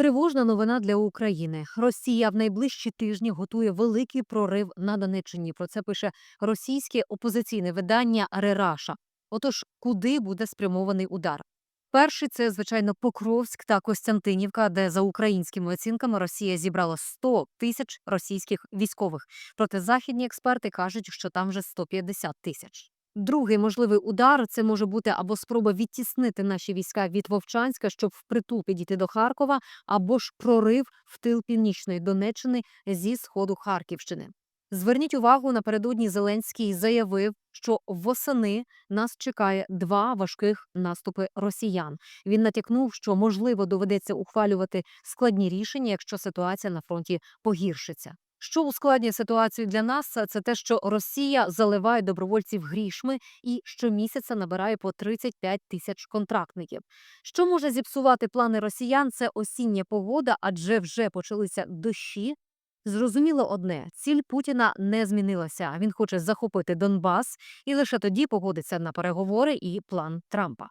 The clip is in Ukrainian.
Тривожна новина для України. Росія в найближчі тижні готує великий прорив на Донеччині. Про це пише російське опозиційне видання Рераша. Отож, куди буде спрямований удар? Перший це звичайно Покровськ та Костянтинівка, де за українськими оцінками Росія зібрала 100 тисяч російських військових. Проте західні експерти кажуть, що там вже 150 тисяч. Другий можливий удар це може бути або спроба відтіснити наші війська від Вовчанська, щоб впритул підійти до Харкова, або ж прорив в тил північної Донеччини зі сходу Харківщини. Зверніть увагу, напередодні Зеленський заявив, що восени нас чекає два важких наступи росіян. Він натякнув, що можливо доведеться ухвалювати складні рішення, якщо ситуація на фронті погіршиться. Що ускладнює ситуацію для нас, це те, що Росія заливає добровольців грішми і щомісяця набирає по 35 тисяч контрактників. Що може зіпсувати плани росіян? Це осіння погода, адже вже почалися дощі. Зрозуміло одне: ціль Путіна не змінилася. Він хоче захопити Донбас і лише тоді погодиться на переговори і план Трампа.